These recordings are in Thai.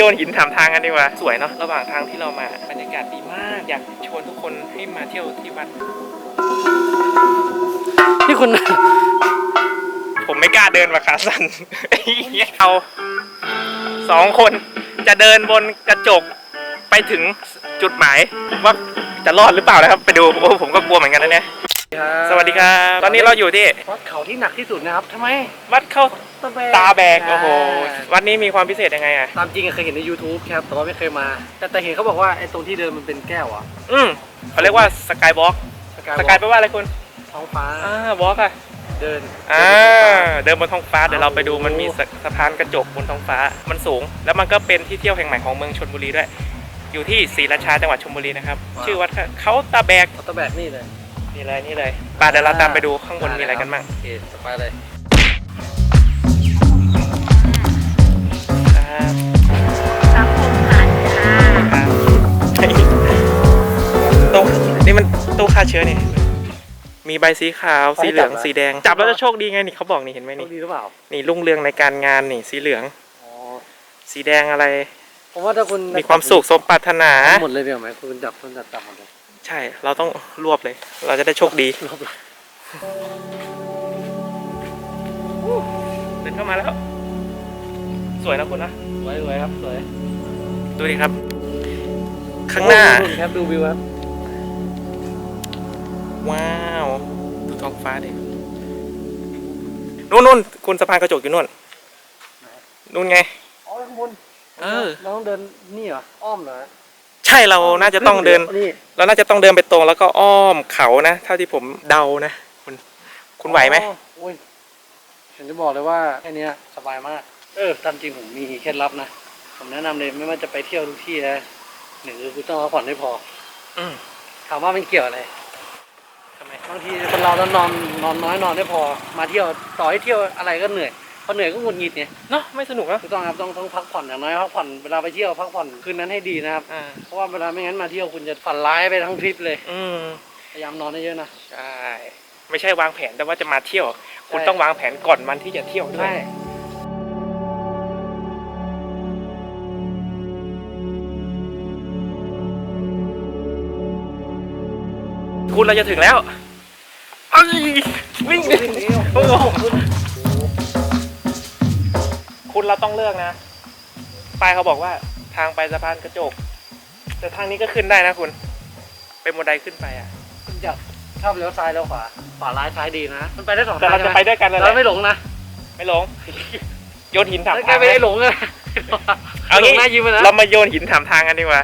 โยนหินถามทางกันดีกว่าสวยเนาะระหว่างทางที่เรามาบรรยากาศดีมาก อยากชวนทุกคนให้มาเที่ยวที่วัดที่คุณ ผมไม่กล้าเดินมาขาสั่นเอาสองคนจะเดินบนกระจกไปถึงจุดหมายว่าจะรอดหรือเปล่านะครับ ไปดูโอ้ผมก็กลัวเหมือนกันนะเนี่ย สวัสดีครับ ตอนนี้เราอยู่ที่วัดเขาที่หนักที่สุดนะครับทำไม วัดเข้าตะแบกตาแบกโอ้โหวัดนี้มีความพิเศษยังไงอะตามจริงอะเคยเห็นใน YouTube ครับ แต่ว่าไม่เคยมา แต่แต่เห็นเขาบอกว่าไอ้ตรงที่เดินมันเป็นแก้วอะอืมเขาเรียกว่าสกายวอล์กสกายสกายแปลว่าอะไรคุณท้องฟ้าอ่าวอล์กอะเดินอ่าเดินบนท้องฟ้าเดี๋ยวเราไปดูมันมีสะสะพานกระจกบนท้องฟ้ามันสูง แล้วมันก็เป็นที่เที่ยวแห่งใหม่ของเมืองชลบุรีด้วย อยู่ที่ศรีราชาจังหวัดชลบุรีนะครับ ชื่อวัดเขาตาแบกเอาตะแบกนี่เลย นี่เลยนี่เลยไป่าเดี๋ยวเราตามไปดูข้างบนมีอะไรกันบ้างโอเคสบายเลยครับสังคมผ่านค่ะครับตู้นี่มันตู้ฆ่าเชื้อนี่มีใบสีขาว สีเหลือง สีแดง จับแล้วจะโชคดีไงนี่เขาบอกนี่เห็นไหมโชนี่คดีหรือเปล่า นี่รุ่งเรืองในการงานนี่ สีเหลืองอ๋อสีแดงอะไร ผมว่าถ้าคุณมีความสุขสมปรารถนา หมดเลยเดียวไหมคุณจับคุณจับจับหมดเลย ใช่ เราต้องรวบเลย เราจะได้โชคดีรอบเลยเดินเข้ามาแล้ว สวยนะคุณนะ สวยสวยครับสวย ดูดิครับ ข้างหน้าโอ้ดูครับดูวิวครับ ว้าว ดูท้องฟ้าดิ นู่นนู่นคุณสะพานกระจกอยู่นู่น นู่นไง อ๋อข้างบนเออ เราต้องเดินนี่เหรอ อ้อมเหรอ ใช่เราน่าจะต้องเดิน นี่เราน่าจะต้องเดินไปตรงแล้วก็อ้อมเขานะเท่าที่ผมเดานะ คุณคุณไหวไหม อ๋อโอ้ยฉันจะบอกเลยว่าแค่เนี้ยสบายมาก เออตามจริงผมมีเคล็ดลับนะ ผมแนะนำเลยไม่ว่าจะไปเที่ยวทุกที่นะหนึ่งคือคุณต้องพักผ่อนให้พออืมถามว่ามันเกี่ยวอะไรทำไมบางทีคนเรานอนนอนน้อยนอนไม่พอ มาเที่ยวต่อให้เที่ยวอะไรก็เหนื่อย พอเหนื่อยก็หงุดหงิดไงเนาะไม่สนุกนะถูกต้องครับต้องต้องพักผ่อนอย่างน้อยพักผ่อนเวลาไปเที่ยวพักผ่อนคืนนั้นให้ดีนะครับอ่าเพราะว่าเวลาไม่งั้นมาเที่ยวคุณจะฝันร้ายไปทั้งทริปเลยอืมพยายามนอนให้เยอะนะใช่ไม่ใช่วางแผนแต่ว่าจะมาเที่ยว คุณใช่ต้องวางแผนก่อนวันที่จะเที่ยวด้วย ใช่คุณเราจะถึงแล้วเอ้ยวิ่งดิวิ่งหนีโอ้โหคุณ เราต้องเลือกนะป้ายเขาบอกว่าทางไปสะพานกระจก แต่ทางนี้ก็ขึ้นได้นะคุณ เป็นบันไดขึ้นไปอะ คุณจะชอบเลี้ยวซ้ายเลี้ยวขวาขวาร้ายซ้ายดีนะ มันไปได้สองแต่ทางเราจะไปด้วยกันนั่นแหเราละไม่หลงนะไม่หลง โยนหินถามแล้วแกทางไม่ได้หลงเลยเอาหลงี้งหน้ายิ้มเลยนะเรามาโยนหินถามทางกันดีกว่า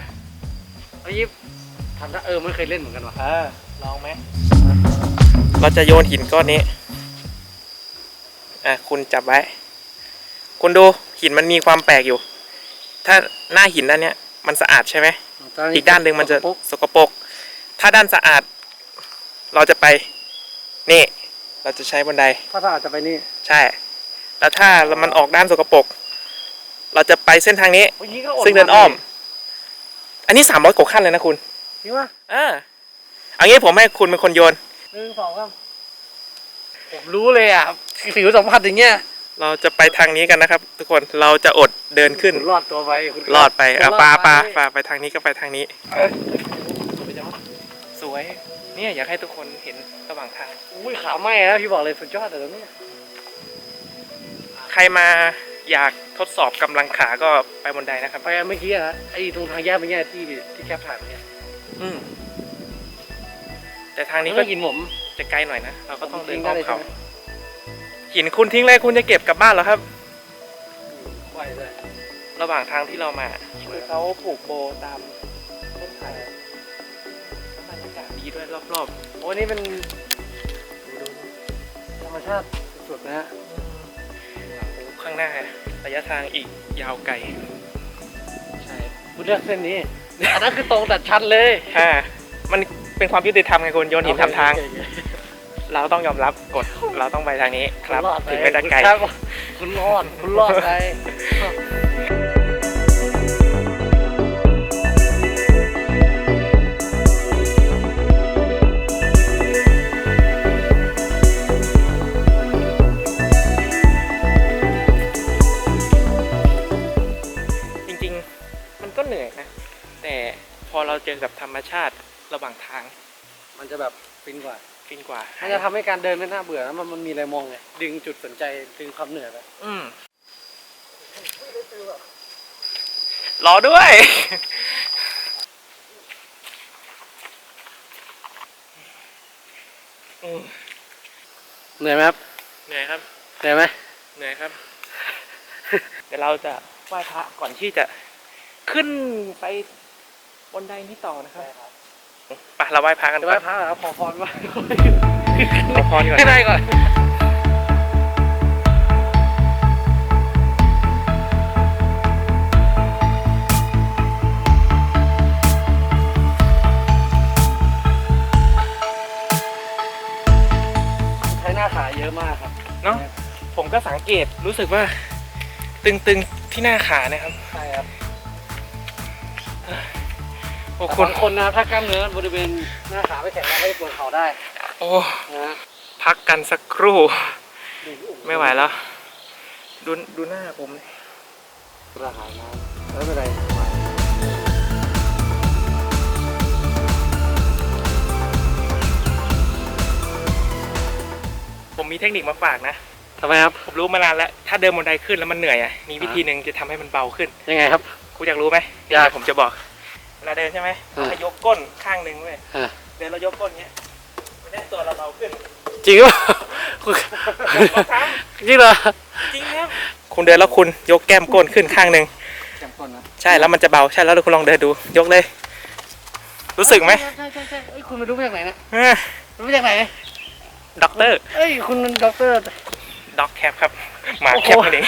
เอายิ้มทำได้เออไม่เคยเล่นเหมือนกันว่ะเออลองไหมเราจะโยนหินก้อนนี้ อะคุณจับไว้ คุณดูหินมันมีความแปลกอยู่ ถ้าหน้าหินด้านเนี้ยมันสะอาดใช่ไหมอีกด้านหนึ่งมันจะปุ๊บสกปรกถ้าด้านสะอาด เราจะไป นี่ เราจะใช้บันได ถ้าถ้าอาจจะไปนี่ ใช่ แล้วถ้ามันออกด้านสกปรกเราจะไปเส้นทางนี้โอ้ยงี้ก็ดซึ่งเดินอ้อม อันนี้สามร้อยกว่าขั้นเลยนะคุณจริงปะอ่าเอางี้ผมให้คุณเป็นคนโยนหนึ่งสองสามผมรู้เลยอะผิวสัมผัสอย่างเงี้ย เราจะไปทางนี้กันนะครับ ทุกคนเราจะอดเดินขึ้น คุณรอดตัวไปคุณรอดไปอะคุณรปลาปลาไปปลาไปทางนี้ก็ไปทางนี้ สวย เนี่ยอยากให้ทุกคนเห็นระหว่างทาง อุ้ยขาไหม้แล้วพี่บอกเลยสุดยอดเลยตรงนี้ใครมาอยากทดสอบกำลังขาก็ไปบนไดนะครับ ไปเมื่อกี้อะไอ้ตรงทางแยกเมื่อกี้ที่ที่แคปถ่ายเมื่อกี้อืมแต่ทางนี้นี่ก็ก็หินผมจะไกลหน่อยนะ เราก็ต้องเดินทิ้งอ้ได้อมเลยใช่เขาไหมหินคุณทิ้งเลยคุณจะเก็บกลับบ้านเหรอครับไหวเลยระหว่างทางที่เรามาคือเขาผูกโบตามต้นไผ่บรรยากาศดีด้วยรอบโอ้นี่เป็นธรรมชาติสุดนะฮะๆข้างหน้า ระยะทางอีกยาวไกล ใช่คุณเลือกเส้นนี้อันนั้นคือตรงตัดชันเลยอ่ามันเป็นความยุติธรรมไงคุณโยนหินทำทาง โอเคโอเค เราต้องยอมรับกฎเราต้องไปทางนี้ครับณอดปถึงไม่ได้ไกลคุณครับคุณรอดคุณรอดไปจริงก็เหนื่อยนะ แต่พอเราเจอกับธรรมชาติระหว่างทาง มันจะแบบฟินกว่า ฟินกว่ามันจะทำให้การเดินไม่น่าเบื่อแล้วมันมันมีอะไรมองไงดึงจุดสนใจดึงความเหนื่อยไปอืมรอด้วย อืมเหนื่อยไหมครับเหนื่อยครับ เหนื่อยไหมเหนื่อยครับ เดี๋ยวเราจะไหว้พระก่อนที่จะขึ้นไปบนไดนี้ต่อนะครับไป เราไหว้พระกันจะก่ไหว้อนพระเหรอครับขอพรว่าขอพรก่อนให้ได้ก่อนใช้หน้าขาเยอะมากครับเนาะผมก็สังเกตรู้สึกว่า ตึงๆที่หน้าขานะครับ ใช่ครับ โอ้แต่คุณ บางคนนะถ้ากล้ามเนื้อบริเวณหน้าขาไม่แข็งแรงก็จะปวดเข่าได้โอ้ นะฮะพักกันสักครู่ดูโอ้โไม่ไหวแล้ว ดูดูหน้าผมกระหายน้ำไม่เป็นไรผมมีเทคนิคมาฝากนะ ทำไมครับ ผมรู้มานานแล้ว ถ้าเดินบนไดขึ้นแล้วมันเหนื่อยอะ มีวิธีหนึ่งจะทำให้มันเบาขึ้น ยังไงครับ คุณอยากรู้ไหมอยาก เดี๋วผมจะบอก เวลาเดินใช่ไหมอ่าให้ยกก้นข้างหนึ่งเว้ยอะเดินเรายกก้นเงี้ยมันได้ตัวเราเบาขึ้น จริงหรือเปล่าคุณบอกครั้งจริงเหรอจริงครับคุณเดินแล้วคุณยกแก้มก้นขึ้นข้างหนึ่งแก้มก้นนะใช่แล้วมันจะเบาใช่แล้วคุณลองเดินดู ยกเลย รู้สึกไหมใช่ใช่ใช่ใช่เอ้ยคุณไปรู้มาจากไหนนะอ่ารู้มาจากไหนด็อกเตอร์เอ้ยคุณด็อกเตอร์ด็อกแคปครับหมาแคปโอ้โหนั่นเอง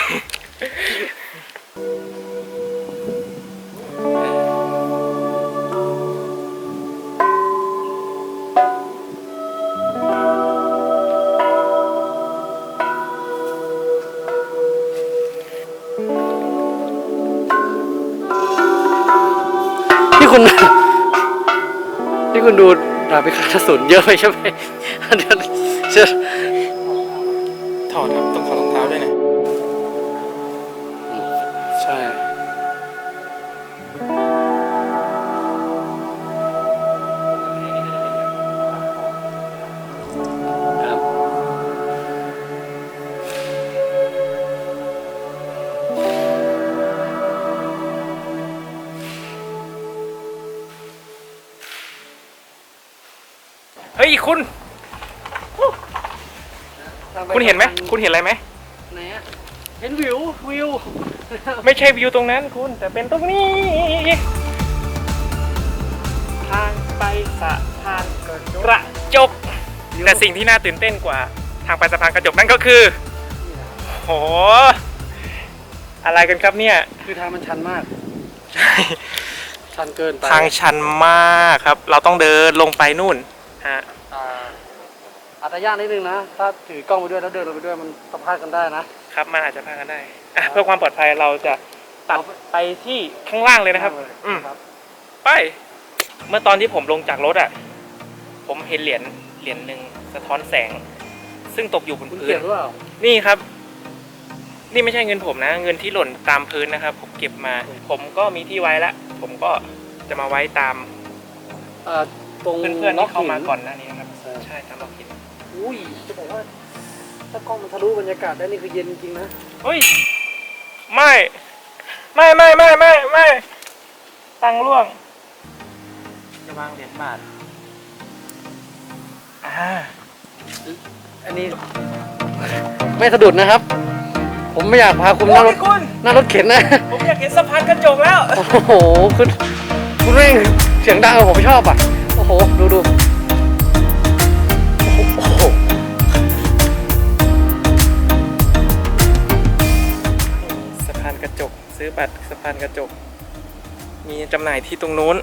คุณที่คุณดูดาบพิฆาตศูนเยอะไปใช่ไหมเดี๋ยว คุณ คุณเห็นไหมคุณเห็นอะไรไหมไหนอะเห็นวิววิว ไม่ใช่วิวตรงนั้นคุณ แต่เป็นตรงนี้ ทางไปสะพานกระจก แต่สิ่งที่น่าตื่นเต้นกว่า ทางไปสะพานกระจกนั่นก็คือ โห อะไรกันครับเนี่ย คือทางมันชันมาก ชันเกินไป ทางชันมากครับ เราต้องเดินลงไปนู่นฮะ อ่าอาจจะยากนิดนึงนะ ถ้าถือกล้องไปด้วยแล้วเดินลงไปด้วยมันสัมภาษณ์กันได้นะ ครับมันอาจจะพลาดกันได้อะเพื่อความปลอดภัยเราจะตัดไปที่ข้างล่างเลยนะครับอืมครับ ไป เมื่อตอนที่ผมลงจากรถอะ ผมเห็นเหรียญเหรียญหนึ่งสะท้อนแสง ซึ่งตกอยู่บนคุณพื้เก็นบหรือเปล่านี่ครับ นี่ไม่ใช่เงินผมนะ เงินที่หล่นตามพื้นนะครับ ผมเก็บมา ผมก็มีที่ไว้ละผมก็จะมาไว้ตาม เอ่อตรงเพื่อนๆที่เข้ามาหิก่อนหน้านี้นะครับ ใช่ใช่ตามล็อกหิน อุ้ยจะบอกว่า ถ้ากล้องมันทะลุบรรยากาศได้นี่คือเย็นจริงๆนะเฮ้ย ไม่ ไม่ไม่ไม่ไม่ไม่ตังค์ร่วง จะวางเหรียญบาทอ่าอันนี้ ไม่สะดุดนะครับ ผมไม่อยากพาคุณนั่งรถโอ้ยคุณ นั่งรถเข็นนะ ผมอยากเห็นสะพานกระจกแล้ว โอ้โห คุณ คุณเร่งเสียงดังอะผมชอบอะ โอ้โห ดูดู ซื้อบัตรสะพานกระจก มีจำหน่ายที่ตรงนู้น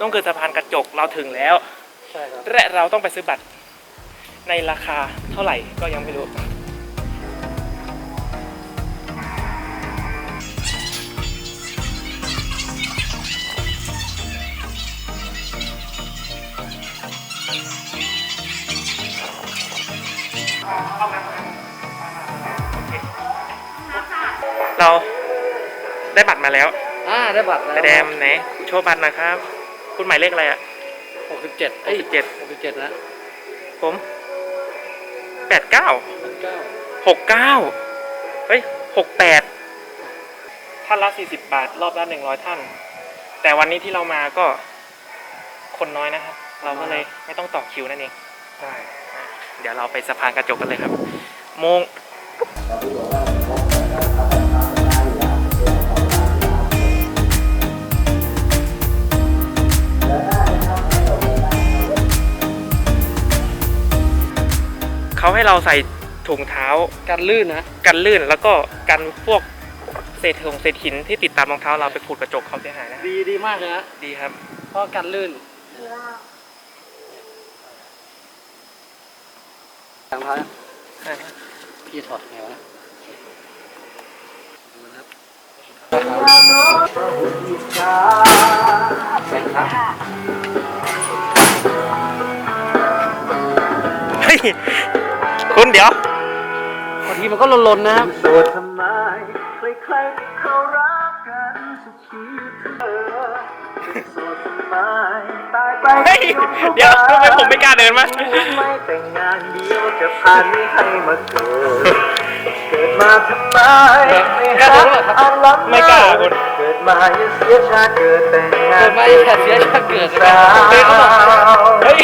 ต้องคือสะพานกระจกเราถึงแล้วใช่ครับและเราต้องไปซื้อบัตรในราคาเท่าไหร่ก็ยังไม่รู้ เราได้บัตรมาแล้วอ่าได้บัตรแล้วแต่แดมไหนโชว์บัตรหนะครับ คุณหมายเลขอะไรอะหกสิบเจ็ดเอ้ย67หกสิบเจ็ดนะผมแปดเก้าเก้าหกเก้าเฮ้ยหกแปดท่านละสี่สิบบาท รอบละหนึ่งร้อยท่าน แต่วันนี้ที่เรามาก็คนน้อยนะครับ เราก็เลยไม่ต้องต่อคิวนั่นเองใช่ เดี๋ยวเราไปสะพานกระจกกันเลยครับโมงเขาให้เราใส่ถุงเท้าการลื่นนะกันลื่นแล้วก็กันพวกเศษถงเศษหินที่ติดตามรองเท้าเราไปขูดกระจกเขาเสียหายนะดีดีมากเลยนะดีครับเพราะการลื่นทา งเท้าพี่ถอดไงวะแข่งครับเฮ้ยคุณเดี๋ยวบางทีมันก็ลนๆนะครับ โสดทำไมใครๆที่เขารักกันสุดชีวิต เธอโสดทำไมตายไปเฮ้ยเดี๋ยวทำไมผมไม่กล้าเดินมาไม่แต่งงานเดียวจะผ่านไม่ให้มาเกิดเกิดมาทำไมไม่หาเอาล้ำไม่กล้าคุณเกิดมาอย่าเสียชาติเกิดแต่งงานเกิดมาอย่าเสียชาติเกิดสาวเดินเข้ามาเฮ้ย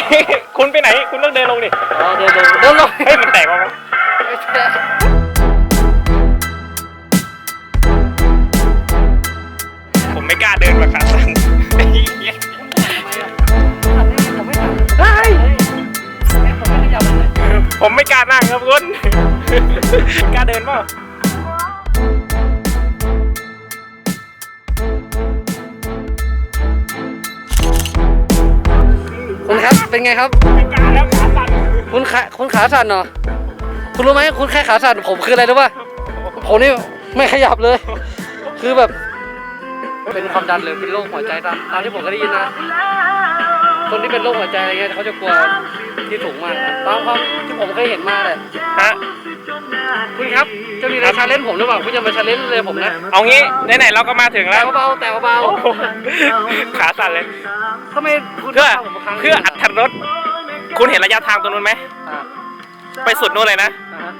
คุณไปไหนคุณต้องเดินลงดิอ๋อเดินลงเดินลงเฮ้ยมันแตกออกมาไม่ใช่ผมไม่กล้าเดินมาขาสั้นไอ้ เหี้ยได้ผมไม่ขยับเลยผมไม่กล้านั่งครับคุณกล้าเดินเปล่าคุณครับ เป็นไงครับ ไม่กล้าแล้วขาสั่นคุณขาคุณขาสั่นเหรอ คุณรู้ไหมคุณแค่ขาสั่นผมคืออะไรรู้ป่ะผมนี่ไม่ขยับเลย คือแบบ เป็นความดันหรือเป็นโรคหัวใจตามตามที่ผมก็ได้ยินนะ คนที่เป็นโรคหัวใจอะไรเงี้ยเขาจะกลัวที่สูงมากนะตามความที่ผมเคยเห็นมาเลยฮะคุณครับจะมีอะไรชาเลนจ์ผมหรือเปล่าคุณจะมาชาเลนจ์เลยผมนะเอางี้ไหนๆเราก็มาถึงแต่แล้วเบาๆแต่เบาโอ้โหขาสั่นเลย ๆทำไมคุณเพื่อทำผมครั้งเพื่ออัตรถรสคุณเห็นระยะทางตรงนู้นไหม อ่าไปสุดนู้นเลยนะ อ่าฮะ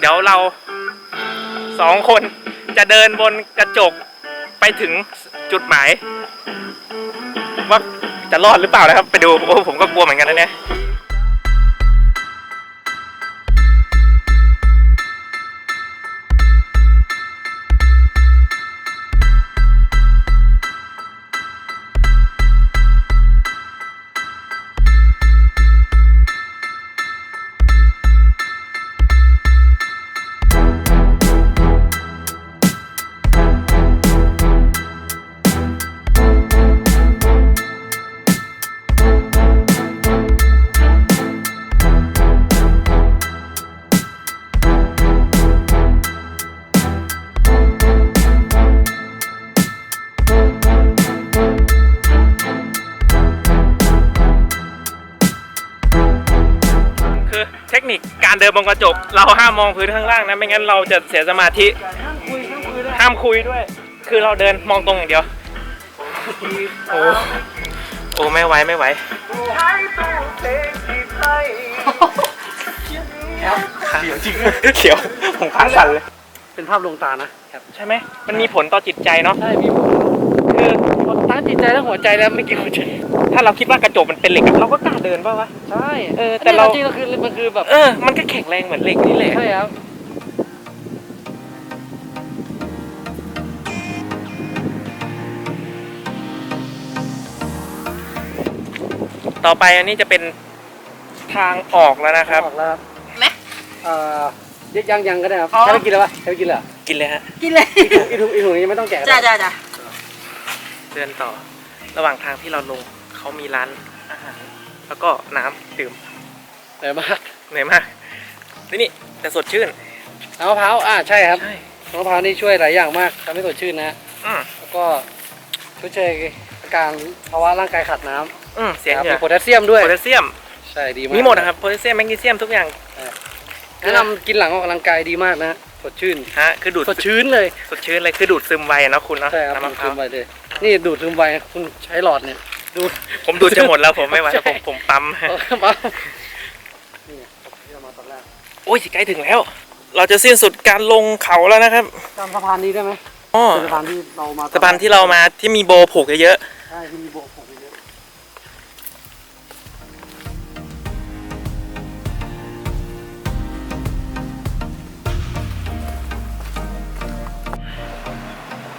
เดี๋ยวเราสองคนจะเดินบนกระจก ไปถึงจุดหมายว่าจะรอดหรือเปล่านะครับ ไปดูโอ้ผมก็กลัวเหมือนกันนะเนี่ย เทคนิคการเดินบนกระจก เราห้ามมองพื้นข้างล่างนะไม่งั้นเราจะเสียสมาธิห้ามคุยด้วย คือเราเดินมองตรงอย่างเดียว โอ้โอ้ไม่ไหวไม่ไหวใช้ตู้เพลงที่ให้เขียวจริงเขียวผมขาสั่นเลย เป็นภาพลวงตานะ ใช่ไหมมันมีผลต่อจิตใจเนาะ ใช่ มีผลคือ ทั้งจิตใจและหัวใจแล้วไม่กี่หัวใจถ้าเราคิดว่ากระจกมันเป็นเหล็กอะเราก็กล้าเดินป่าวะใช่เออแต่เราจริงๆก็คือมันคือแบบเออมันก็แข็งแรงเหมือนเหล็กนี่แหละใช่ครับต่อไปอันนี้จะเป็นทางออกแล้วนะครับ ออกแล้วครับไหมเอ่อยังยังก็ได้ครับอ๋อใช้ไปกินแล้วปะใช้ไปกินเลยเหรอกินเลยฮะกินเลยอีถุงอีถุงนี้ไม่ต้องแกะก็จ้าได้จ้าจ้า เดินต่อ ระหว่างทางที่เราลงเขามีร้านอาหารแล้วก็น้ำดื่มแต่มากเหนื่อยมากนี่นี่แต่สดชื่นน้ำมะพร้าวอ่าใช่ครับใช่น้ำมะพร้าวนี่ช่วยหลายอย่างมากทำให้สดชื่นนะอืมแล้วก็ช่วยเชยอาการภาวะร่างกายขาดน้อืมำเสียงครับเหงื่มีอโพแทสเซียมด้วยโพแทสเซียมใช่ดีมาก มีหมดนะครับโพแทสเซียมแมกนีเซียมทุกอย่างเออแนะนำกินหลังออกกำลังกายดีมากนะฮะสดชื่นฮะคือดูดสดชื้นเลยสดชื้นเลยคือดูดซึมไวเนาะคุณเนาะใช่ครับน้ำดูมะดพซึร้าวมไปเลย นี่ดูดซึมไปคุณใช้หลอดเนี่ย ดูด ผมดูดจะหมดแล้วผมไม่ไหวแล้วใช่ผมผมปั๊มเอาเข้ามานี่ไงที่เรามาตอนแรกโอ้ยใกล้ถึงแล้ว เราจะสิ้นสุดการลงเขาแล้วนะครับจำสะพานนี้ได้ไหมอ๋อเป็นสะพานที่เรามาสะพานที่เรามาที่มีโบผูกเยอะใช่ที่มีโบกผมเยอะ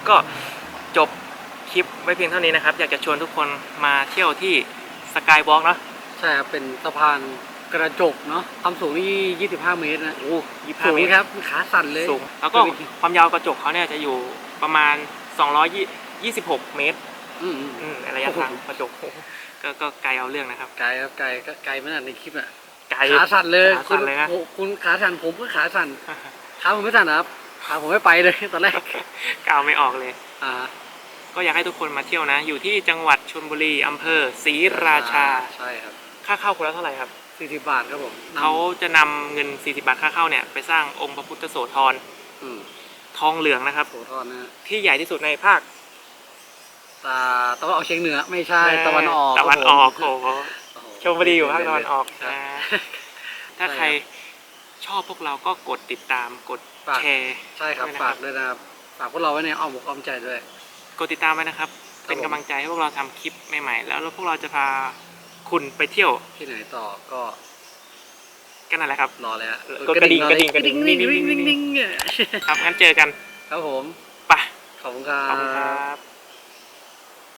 ๆก็จบค ลิปไว้เพียงเท่านี้นะครับ อยากจะชวนทุกคนมาเที่ยวที่สกายวอล์กเนาะใช่ครับเป็นสะพานกระจกเนาะความสูงนี่ 25 เมตรนะโอ้ยี่สูห้างเมตรครับขาสั่นเลยสูงแล้วก็ความยาวกระจกเขาเนี่ยจะอยู่ประมาณ 226 เมตรอืมอืมอืมระยะทางกระจกก็ก็ไกลเอาเรื่องนะครับ ไกลครับไกลก็ไกลไม่นานในคลิปอะไกลขาสั่นเลยขาสั่นเลยนะคุณคุณขาสั่นผมก็ขาสั่นขาผมไม่สั่นนะครับขาผมไม่ไปเลยตอนแรกกาวไม่ออกเลยอ่า ก็อยากให้ทุกคนมาเที่ยวนะ อยู่ที่จังหวัดชลบุรีอำเภอศรีราชา ใช่ครับค่าเข้าคนละเท่าไหร่ครับ40บาทครับผมเขาจะนำเงิน 40 บาทค่าเข้าเนี่ยไปสร้างองค์พระพุทธโสธรอืมทองเหลืองนะครับ โสธรนะฮะที่ใหญ่ที่สุดในภาคตาตะวันออกเฉียงเหนือไม่ใช่ตะวันออกตะวันออกครับโอ้ผมโหชลบุรีอยู่ภาคตะวันออกครับนะถ้าใครชอบพวกเราก็กดติดตามกดฝาก แชร์ ใช่ครับด้วยนะฝากด้วยนะครับ ฝากพวกเราไว้ในอ้อมอกอ้อมใจด้วย กดติดตามไว้นะครับเป็นผมกำลังใจให้พวกเราทำคลิปใหม่ๆ แล้วพวกเราจะพาคุณไปเที่ยวที่ไหนต่อก็กันนั่นแหละครับ รอเลยฮะกดกระดิ่งกระดิ่งกระดิ่ง ดิ่งดิ่งดิ่งดิ่งครับงั้นเจอกันครับผมไปขอบคุณครัขอบคุณครับบ